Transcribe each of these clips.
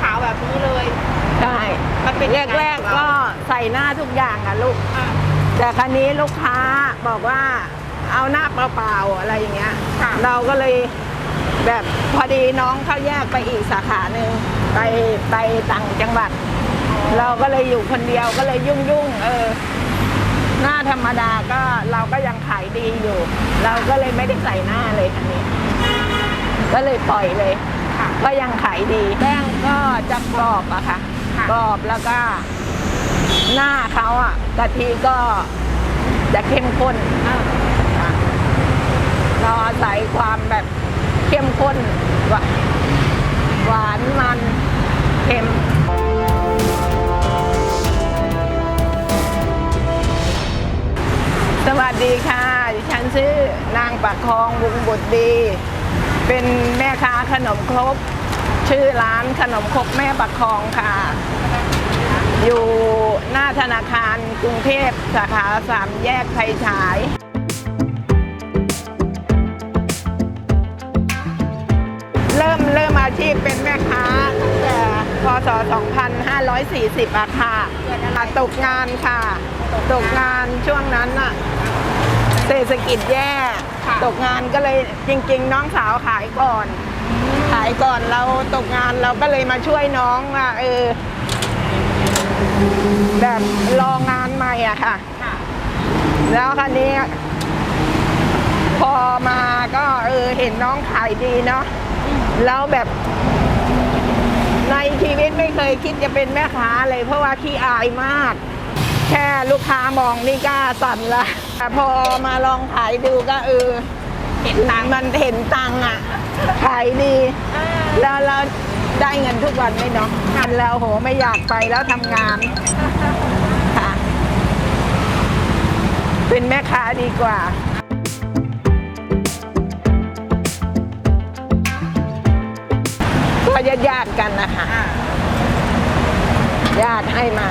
ขาวๆแบบนี้เลย ใช่มันเป็นแรยังกไงแรกๆก็ใส่หน้าทุกอย่างอะลูก อะแต่ครั้นี้ลูกค้าบอกว่าเอาหน้าเปล่าๆอะไรอย่างเงี้ย ค่ะ เราก็เลยแบบพอดีน้องเขาแยกไปอีกสาขาหนึ่งไปไปต่างจังหวัด เราก็เลยอยู่คนเดียวก็เลยยุ่งยุ่งๆเออ หน้าธรรมดาก็เราก็ยังขายดีอยู่ เราก็เลยไม่ได้ใส่หน้าเลยคันนี้ ก็เลยปล่อยเลย ค่ะก็ยังขายดีแป้งก็จะกรอบอะค่ะค่ะ กรอบแล้วก็ หน้าเขาอะกะทิก็จะเข้มข้นอะค่ะเราอาศัยความแบบเข้มข้นหวาหวานมันเค็ม สวัสดีค่ะ ดิฉันชื่อนางปักคองวงบุตรดี เป็นแม่ค้าขนมครกชื่อร้านขนมครกแม่ปักคองค่ะ อยู่หน้าธนาคารกรุงเทพสาขาสามแยกไฟฉาย เริ่มเริ่มอาชีพเป็นแม่ค้าตั้งแต่พศ 2540อะค่ะตกงานค่ะ ตกงานช่วงนั้นอะ เศรษฐกิจแย่ ค่ะ ตกงานก็เลยจริง ๆ น้องสาวขายก่อน ขายก่อนเราตกงานเราก็เลยมาช่วยน้องว่าเออ แบบรองานใหม่อะค่ะ ค่ะ แล้วคันนี้ พอมาก็เออเห็นน้องขายดีเนาะแล้วแบบ ในชีวิตไม่เคยคิดจะเป็นแม่ค้าเลย เพราะว่าขี้อายมาก แค่ลูกค้ามองนี่ก็สั่นละแต่พอมาลองขายดูก็เออเห็นตังมันเห็นตังค์อะขายดี แล้วเราได้เงินทุกวันไหมเนาะทันแล้วโหไม่อยากไปแล้วทำงานค่ะ เป็นแม่ค้าดีกว่าก็ญาติญาติกันนะคะอะญาติให้มา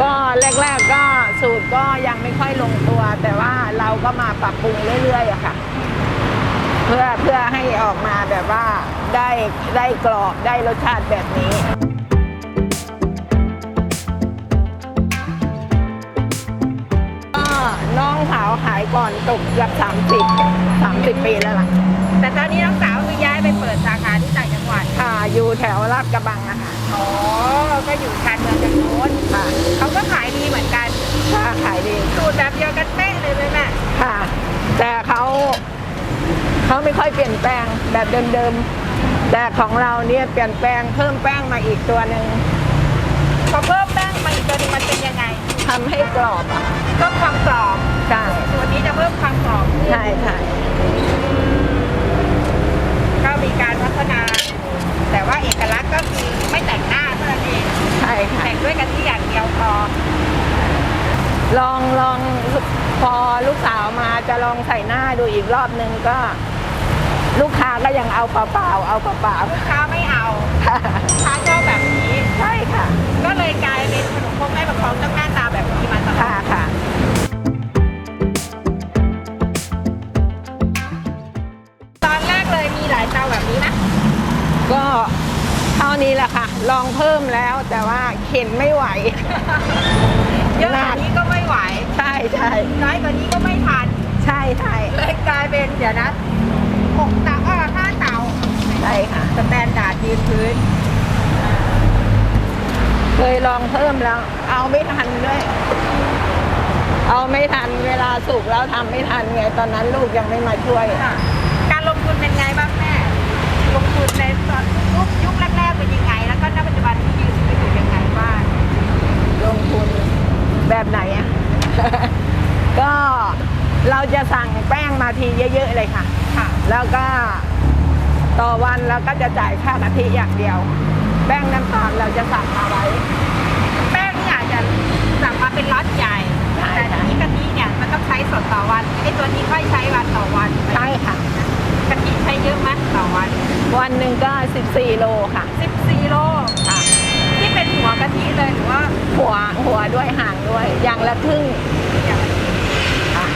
ก็แรกๆก็สูตรก็ยังไม่ค่อยลงตัว แต่ว่าเราก็มาปรับปรุงเรื่อยๆอะค่ะ เพื่อเพื่อให้ออกมาแบบว่าได้ได้กรอบได้รสชาติแบบนี้ก็น้องสาวขายก่อนตกเกือบ30 30 ปีแล้วล่ะ แต่ตอนนี้น้องสาวคือย้ายไปเปิดสาขาที่ต่างจังหวัด อยู่แถวลาดกระบังนะคะอ๋อ ก็อยู่ชานเมืองจากโน้นค่ะเขาก็ขายดีเหมือนกัน ค่าขายดีสูตรแบบเดียวกันเป๊ะเลยเลยแม่ค่ะ แต่เขาเขาไม่ค่อยเปลี่ยนแปลงแบบเดิมๆแต่ของเราเนี่ยเปลี่ยนแปลงเพิ่มแป้งมาอีกตัวหนึ่งพอเพิ่มแป้งมาอีกตัวหนึงมันเป็นยังไงทำให้กรอบอะเพิ่มความกรอบใช่ตัวนี้จะเพิ่มความกรอบขึ้นใช่ใช่ก็มีการพัฒนา แต่ว่าเอกลักษณ์ก็คือไม่แต่งหน้าเท่านั้นเองใช่ค่ะ แต่งด้วยกันที่อย่างเดียวพอลองลองพอลูกสาวมาจะลองใส่หน้าดูอีกรอบนึงก็ ลูกค้าก็ยังเอาเปล่าๆเอาเปล่าลูกค้าไม่เอาๆค่ะลูกค้าชอบแบบนี้ใช่ค่ะ ก็เลยกลายเป็นขนมพกแม่ประคองต้องหน้าตาแบบนี้มาตลอค่ะดค่ะ ตอนแรกเลยมีหลายเตาแบบนี้นะ ก็เท่านี้แหละค่ะ ลองเพิ่มแล้วแต่ว่าเข็นไม่ไหว เยอะกว่านี้ก็ไม่ไหว ใช่ใช่น้อยกว่านี้ก็ไม่ทัน ใช่ใช่เลยกลายเป็นเดี๋ยวนะหกเตาเออห้าเตาใช่ค่ะสแตนดาร์ดยืนพื้น เคยลองเพิ่มแล้ว เอาไม่ทันด้วย เอาไม่ทันเวลาสุกแล้วทำไม่ทันไง ตอนนั้นลูกยังไม่มาช่วยค่ะการลงทุนเป็นไงบ้างแม่ ลงทุนในตอนยุคยุคแรกๆเป็นยังไง แล้วก็ณปัจจุบันที่ยืนอยู่ยังไงบ้างลงทุนแบบไหนอะก็เราจะสั่งแป้งมาทีเยอะๆเลยค่ะ ค่ะ แล้วก็ต่อวันเราก็จะจ่ายค่ากะทิอย่างเดียว แป้งน้ำตาลเราจะสั่งมาไว้ แป้งนี่อาจจะสั่งมาเป็นล็อตใหญ่ใช่แต่ค่ะ ทีนี้กะทิเนี่ยมันต้องใช้สดต่อวันไอ้ตัวนี้ค่อยใช้วันต่อวัน ใช่ค่ะ กะทิใช้เยอะไหมต่อวันวันหนึ่งก็ 14 โลค่ะ 14โลค่ะ ที่เป็นหัวกะทิเลยหรือว่าหัวหัวด้วยหางด้วยอย่างละครึ่งอย่างค่ะ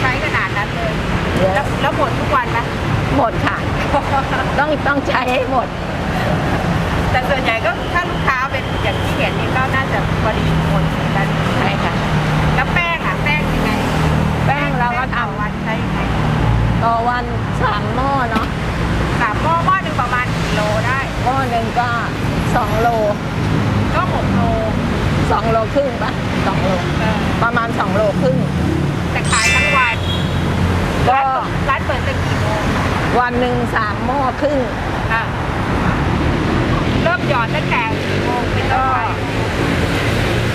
ใช้ขนาดนั้นเลยเยอะแล้วแล้วหมดทุกวันไหมหมดค่ะ ต้องต้องใช้ให้หมด แต่ส่วนใหญ่ก็ถ้าลูกค้าเป็นอย่างที่เห็นนี่ก็น่าจะพอดีคนเหมือนกันใช่ค่ะ แล้วแป้งอะแป้งยังไง แป้งเราก็ท ต่อวันใช้ยังไงำ ต่อวันสามหม้อเนาะสามหม้อหม้อหนึ่งประมาณกี่โลได้ หม้อหนึ่งก็สองโลก็หกโลสองโลครึ่งปะสองโลเออประมาณสองโลครึ่งแต่ขายทั้งวันก็ร้านเปิดร้านเปิดตั้งกี่โมงวันหนึ่งสามหม้อครึ่งอะเริ่มหยอดตั้งแต่กี่โมงเป็นต้นไป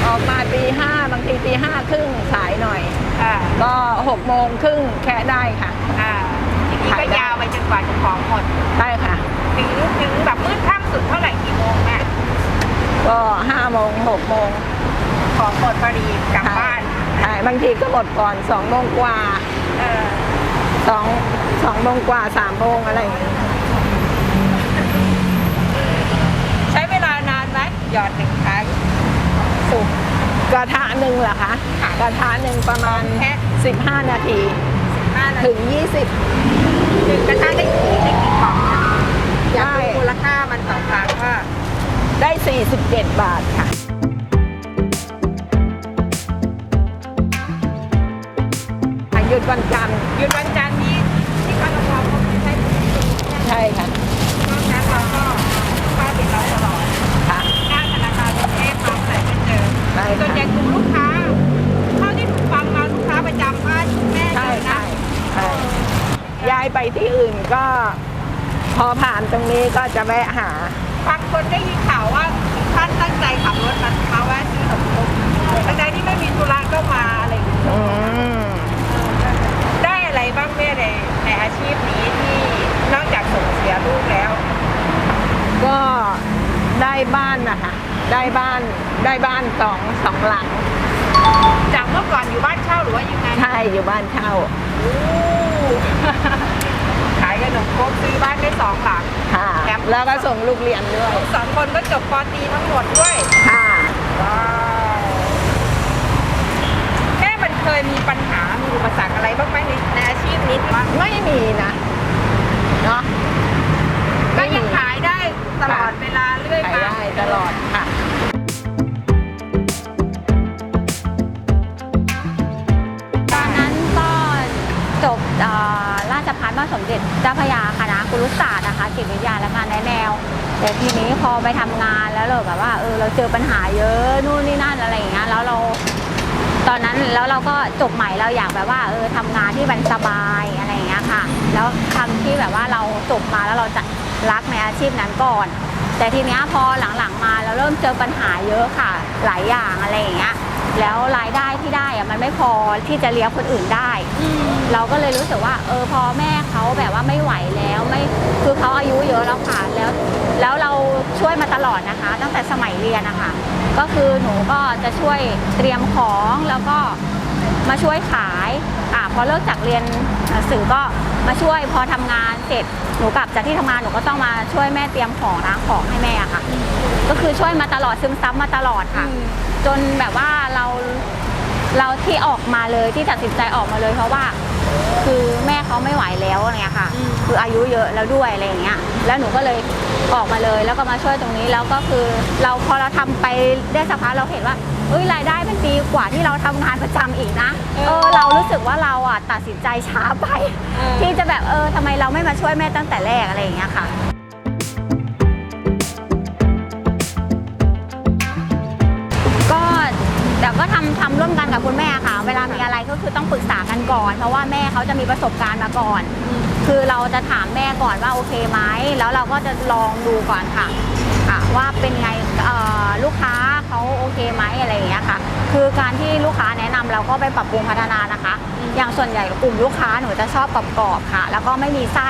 ออกมาตีห้าบางทีตีห้าครึ่งสายหน่อยอ่า ก็หกโมงครึ่งแค่ได้ค่ะ อ่าทีนี้ก็ยาวไปจนกว่าจะของหมดได้ค่ะ ถึงถึงแบบมืดค่ำสุดเท่าไหร่กี่โมงแม่ก็ห้าโมงหกโมงของหมดพอดีกลับบ้านใช่บางทีก็หมดก่อนสองโมงกว่าเออสองสองโมงกว่าสามโมงอะไรอย่างเงี้ยใช้เวลานานไหมหยอดหนึ่งครั้งสุก กระทะหนึ่งเหรอคะกระทะหนึ่งประมาณ แค่ 15 นาที ห้านาถึทีง20ถึงกระทั่งได้กี่ได้กี่กล่องนะอยากได้รู้มูลค่ามันต่อครั้งว่าได้ 47 บาทค่ะ หยุดวันจันทร์หยุดวันจันทร์ที่ที่กรทมเขาไม่ใช้ถุงมือใช่ค่ะ นอกนั้นเราก็ป้าติดเราตลอด ค่ะ หน้าธนาคารกรุงเทพมาใส่ก็เจ อใช่ส่วนใหญ่กลุ่มลูกค้าเท่าที่หนูฟังมาลูกค้าประจำป้าแม่เจใช่ใช่นะใช่ ยายไปที่อื่นก็พอผ่านตรงนี้ก็จะแวะหา บางคนได้ยินข่าวว่าท่านตั้งใจขับรถมามาแวะซื้อขนมครกทั้งใดที่ไม่มีธุระก็มาอะไรอย่างเงี้ยอืม ได้อะไรบ้างแม่ในในอาชีพนี้ที่นอกจากส่งเสียลูกแล้ว ก็ได้บ้านนะคะ ได้บ้านได้บ้านสองสองหลัง จากเมื่อก่อนอยู่บ้านเช่าหรือว่ายังไงใช่อยู่บ้านเช่าโอ้ขายขนมครกซื้อบ้านได้สองหลัง ค่ะแถม แล้วก็ส่งลูกเรียนด้วยลูกสองคนก็จบปอตรีทั้งหมดด้วยค่ะ ว้าวแม่มันเคยมีปัญหามีอุปสรรคอะไรบ้างไหมในในอาชีพนี้ที่ว่าไม่มีนะ แต่ทีนี้พอไปทำงานแล้วเราแบบว่าเออเราเจอปัญหาเยอะนู่นนี่นั่นอะไรอย่างเงี้ยแล้วเรา ตอนนั้นแล้วเราก็จบใหม่เราอยากแบบว่าเออทำงานที่มันสบายอะไรอย่างเงี้ยค่ะ แล้วทำที่แบบว่าเราจบมาแล้วเราจะรักในอาชีพนั้นก่อน แต่ทีเนี้ยพอหลังๆมาเราเริ่มเจอปัญหาเยอะค่ะ หลายอย่างอะไรอย่างเงี้ยแล้วรายได้ที่ได้อะมันไม่พอที่จะเลี้ยงคนอื่นได้ เราก็เลยรู้สึกว่า เออพอแม่เขาแบบว่าไม่ไหวแล้วไม่ คือเขาอายุเยอะแล้วค่ะแล้วแล้วเราช่วยมาตลอดนะคะ ตั้งแต่สมัยเรียนนะคะก็คือหนูก็จะช่วยเตรียมของแล้วก็มาช่วยขายอะพอเลิกจากเรียนหนังสือก็มาช่วยพอทำงานเสร็จหนูกลับจากที่ทำงานหนูก็ต้องมาช่วยแม่เตรียมของล้างของให้แม่อะค่ะ ก็คือช่วยมาตลอดซึมซับมาตลอดค่ะ จนแบบว่าเรา เราที่ออกมาเลยที่ตัดสินใจออกมาเลยเพราะว่า คือแม่เขาไม่ไหวแล้วอะไรเงี้ยค่ะ คืออายุเยอะแล้วด้วยอะไรอย่างเงี้ย แล้วหนูก็เลยออกมาเลยแล้วก็มาช่วยตรงนี้แล้วก็คือเราพอเราทำไปได้สักพักเราเห็นว่าเอ้ยรายได้มันดีกว่าที่เราทำงานประจำอีกนะเออเรารู้สึกว่าเราอะตัดสินใจช้าไป ที่จะแบบเออทำไมเราไม่มาช่วยแม่ตั้งแต่แรกอะไรอย่างเงี้ยค่ะ มกันกับคุณแม่ค่ะ เวลามีอะไรก็คือต้องปรึกษากันก่อน เพราะว่าแม่เขาจะมีประสบการณ์มาก่อน คือเราจะถามแม่ก่อนว่าโอเคไหมแล้วเราก็จะลองดูก่อนค่ะค่ะว่าเป็นไงลูกค้าเขาโอเคไหมอะไรอย่างเงี้ยค่ะ คือการที่ลูกค้าแนะนำเราก็ไปปรับปรุงพัฒนานะคะ อย่างส่วนใหญ่กลุ่มลูกค้าหนูจะชอบกรอบๆค่ะ แล้วก็ไม่มีไส้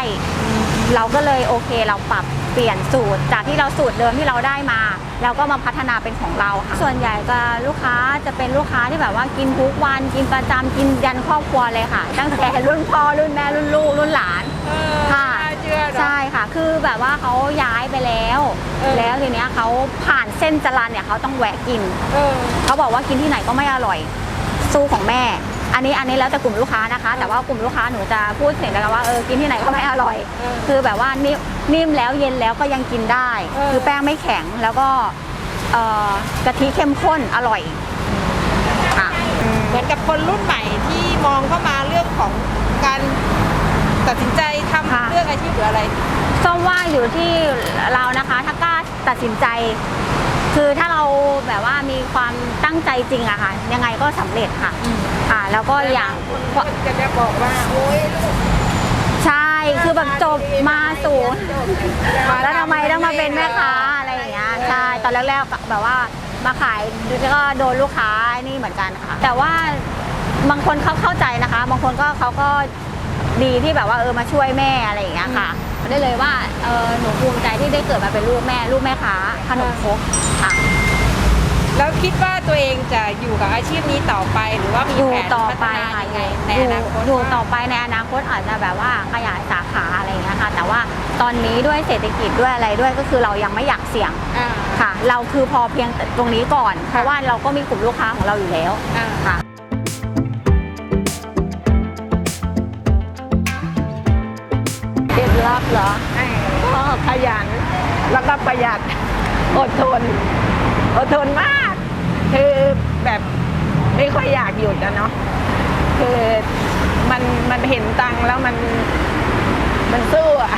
เราก็เลยโอเคเราปรับ ปลี่ยนสูตร จากที่เราสูตรเดิมที่เราได้มา เราก็มาพัฒนาเป็นของเราค่ะส่วนใหญ่จะลูกค้าจะเป็นลูกค้าที่แบบว่ากินทุกวันกินประจำกินยันครอบครัวเลยค่ะ ตั้งแต่รุ่นพ่อรุ่นแม่รุ่นลูกรุ่นหลานเออค่ะน่าเชื่อเนอะใช่ค่ะ คือแบบว่าเขาย้ายไปแล้วเออแล้วทีเนี้ยเขาผ่านเส้นจรันเนี่ยเขาต้องแวะกินเออเขาบอกว่ากินที่ไหนก็ไม่อร่อย สู้ของแม่ อันนี้อันนี้แล้วแต่กลุ่มลูกค้านะคะ แต่ว่ากลุ่มลูกค้าหนูจะพูดเสียงเดียวกันว่าเออกินที่ไหนก็ไม่อร่อยเออคือแบบว่านิ่มนิ่มแล้วเย็นแล้วก็ยังกินได้ เออ คือแป้งไม่แข็งแล้วก็เอ่อกะทิเข้มข้นอร่อยค่ะเหมือนกับคนรุ่นใหม่ที่มองเข้ามาเรื่องของการตัดสินใจทำค่ะ เรื่องอาชีพหรืออะไร ส้มว่าอยู่ที่เรานะคะ ถ้ากล้าตัดสินใจ คือถ้าเราแบบว่ามีความตั้งใจจริงอะค่ะ ยังไงก็สำเร็จค่ะอืมค่ะแล้วก็อย่างคนก็จะจะบอกว่าโอ้ยลูกใช่คือแบบจบมาศูนย์มาแล้วทำไมต้องมาเป็นแม่ค้าอะไรอย่างเงี้ยใช่ตอนแรกๆก็แบบว่ามาขายแล้วก็โดนลูกค้านี่เหมือนกันค่ะ แต่ว่าบางคนเขาเข้าใจนะคะ บางคนก็เขาก็ ดีที่แบบว่าเออมาช่วยแม่อะไรอย่างเงี้ยค่ะได้เลยว่าเออหนูภูมิใจที่ได้เกิดมาเป็นลูกแม่ลูกแม่ค้าขนมครกค่ะ แล้วคิดว่าตัวเองจะอยู่กับอาชีพนี้ต่อไปหรือว่ามีอยู่แผนต่อพัฒไปนาค่ะยังไงในอยู่อนาคตอยู่ต่อไปในอนาคตอาจจะแบบว่าขยายสาขาอะไรอย่างเงี้ยค่ะ แต่ว่าตอนนี้ด้วยเศรษฐกิจด้วยอะไรด้วยก็คือเรายังไม่อยากเสี่ยงอ่า ค่ะ เราคือพอเพียงตรงนี้ก่อน เพราะว่าเราก็มีกลุ่มลูกค้าของเราอยู่แล้วอ่า ค่ะ ประหยัดอดทน อดทนมาก คือแบบไม่ค่อยอยากหยุดนะเนาะคือมันมันเห็นตังค์แล้วมันมันสู้อะ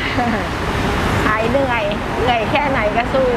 หายเหนื่อยเหนื่อยแค่ไหนก็สู้